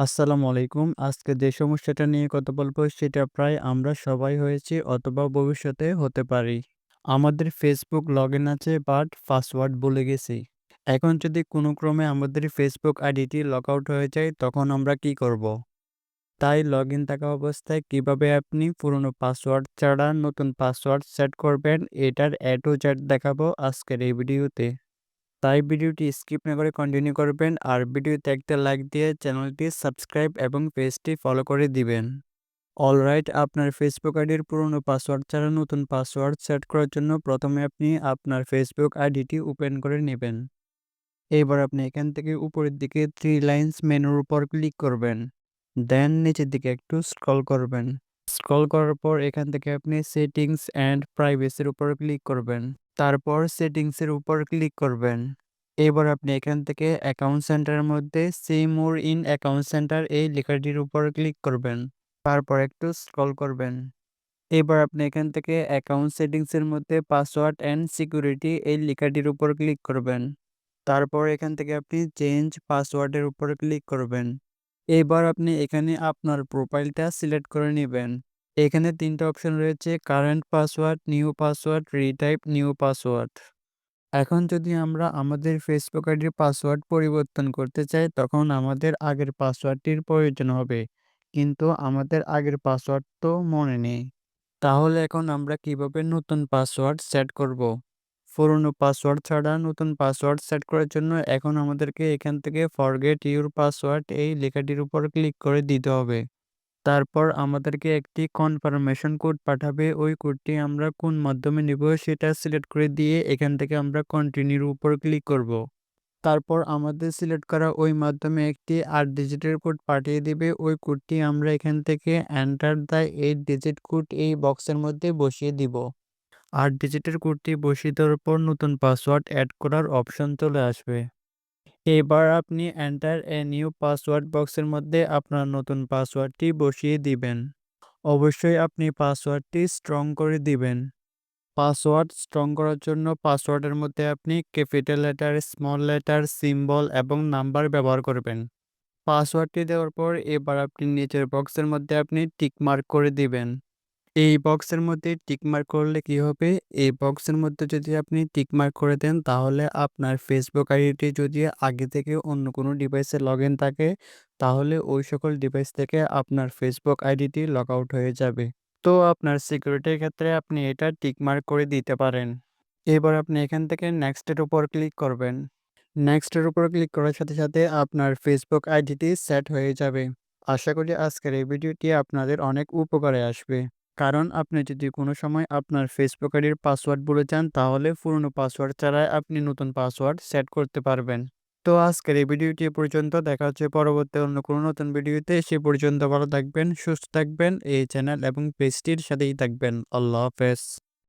আসসালামু আলাইকুম। আজকে যে সমস্যাটা নিয়ে কথা বলব সেটা প্রায় আমরা সবাই হয়েছি অথবা ভবিষ্যতে হতে পারি। আমাদের Facebook লগইন আছে বাট পাসওয়ার্ড ভুলে গেছি। এখন যদি কোনো ক্রমে আমাদের ফেসবুক আইডিটি লগ আউট হয়ে যায় তখন আমরা কি করব? তাই লগ ইন থাকা অবস্থায় কীভাবে আপনি পুরনো পাসওয়ার্ড ছাড়া নতুন পাসওয়ার্ড সেট করবেন এটার এ টু জেড দেখাবো আজকের এই ভিডিওতে। তাই ভিডিওটি স্কিপ না করে কন্টিনিউ করবেন আর ভিডিওতে একটা লাইক দিয়ে চ্যানেলটি সাবস্ক্রাইব এবং পেজটি ফলো করে দিবেন। অলরাইট আপনার ফেসবুক আইডির পুরনো পাসওয়ার্ড ছাড়া নতুন পাসওয়ার্ড সেট করার জন্য প্রথমে আপনি আপনার ফেসবুক আইডিটি ওপেন করে নেবেন। এবার আপনি এখান থেকে উপরের দিকে থ্রি লাইন্স মেনুর উপর ক্লিক করবেন। দেন নিচের দিকে একটু স্ক্রল করবেন। স্ক্রল করার পর এখান থেকে আপনি সেটিংস অ্যান্ড প্রাইভেসির উপর ক্লিক করবেন। তারপর সেটিংসের উপর ক্লিক করবেন। এবার আপনি এখান থেকে অ্যাকাউন্ট সেন্টারের মধ্যে see more in account center এই লেখাটির উপর ক্লিক করবেন। তারপর একটু স্ক্রল করবেন। এবার আপনি এখান থেকে অ্যাকাউন্ট সেটিংসের মধ্যে পাসওয়ার্ড অ্যান্ড সিকিউরিটি এই লেখাটির উপর ক্লিক করবেন। তারপর এখান থেকে আপনি চেঞ্জ পাসওয়ার্ডের উপর ক্লিক করবেন। এবার আপনি এখানে আপনার প্রোফাইলটা সিলেক্ট করে নেবেন। এখানে তিনটা অপশন রয়েছে current password new password retype new password এখন যদি আমরা আমাদের ফেসবুক আইডির পাসওয়ার্ড পরিবর্তন করতে চাই, তখন আমাদের আগের পাসওয়ার্ডটির প্রয়োজন হবে। কিন্তু আমাদের আগের পাসওয়ার্ড তো মনে নেই। তাহলে এখন আমরা কীভাবে নতুন পাসওয়ার্ড সেট করব? পুরনো পাসওয়ার্ড ছাড়া নতুন পাসওয়ার্ড সেট করার জন্য এখন আমাদেরকে এখান থেকে ফরগেট ইউর পাসওয়ার্ড এই লেখাটির উপর ক্লিক করে দিতে হবে। তারপর আমাদেরকে একটি কনফার্মেশন কোড পাঠাবে। ওই কোডটি আমরা কোন মাধ্যমে নিব সেটা সিলেক্ট করে দিয়ে এখান থেকে আমরা কন্টিনিউর উপর ক্লিক করব। তারপর আমাদের সিলেক্ট করা ওই মাধ্যমে একটি আট ডিজিটের কোড পাঠিয়ে দিবে। ওই কোডটি আমরা এখান থেকে enter the eight digit code এই বক্সের মধ্যে বসিয়ে দিব। আট ডিজিটের কোডটি বসিয়ে দেওয়ার পর নতুন পাসওয়ার্ড অ্যাড করার অপশন চলে আসবে। এবার আপনি এন্টার এ নিউ পাসওয়ার্ড বক্সের মধ্যে আপনার নতুন পাসওয়ার্ডটি বসিয়ে দিবেন। অবশ্যই আপনি পাসওয়ার্ডটি স্ট্রং করে দিবেন। পাসওয়ার্ড স্ট্রং করার জন্য পাসওয়ার্ডের মধ্যে আপনি capital letter small letter symbol এবং নাম্বার ব্যবহার করবেন। পাসওয়ার্ডটি দেওয়ার পর এবার আপনি নিচের বক্সের মধ্যে আপনি টিক মার্ক করে দিবেন। এই বক্সের মধ্যে টিকমার্ক করলে কি হবে? এই বক্সের মধ্যে যদি আপনি টিকমার্ক করে দেন, তাহলে আপনার ফেসবুক আইডিটি যদি আগে থেকে অন্য কোনো ডিভাইসে লগ ইন থাকে, তাহলে ওই সকল ডিভাইস থেকে আপনার ফেসবুক আইডিটি লগ আউট হয়ে যাবে। তো আপনার সিকিউরিটির ক্ষেত্রে আপনি এটা টিকমার্ক করে দিতে পারেন। এবার আপনি এখান থেকে নেক্সটের উপর ক্লিক করবেন। নেক্সটের উপর ক্লিক করার সাথে সাথে আপনার ফেসবুক আইডিটি সেট হয়ে যাবে। আশা করি আজকের এই ভিডিওটি আপনাদের অনেক উপকারে আসবে। কারণ আপনি যদি কোনো সময় আপনার ফেসবুক আইডির পাসওয়ার্ড বলে যান, তাহলে পুরনো পাসওয়ার্ড ছাড়াই আপনি নতুন পাসওয়ার্ড সেট করতে পারবেন। তো আজকের এই ভিডিওটি পর্যন্ত। দেখা হচ্ছে পরবর্তী অন্য কোনো নতুন ভিডিওতে। সে পর্যন্ত ভালো থাকবেন, সুস্থ থাকবেন। এই চ্যানেল এবং পেজটির সাথেই থাকবেন। আল্লাহ হাফেজ।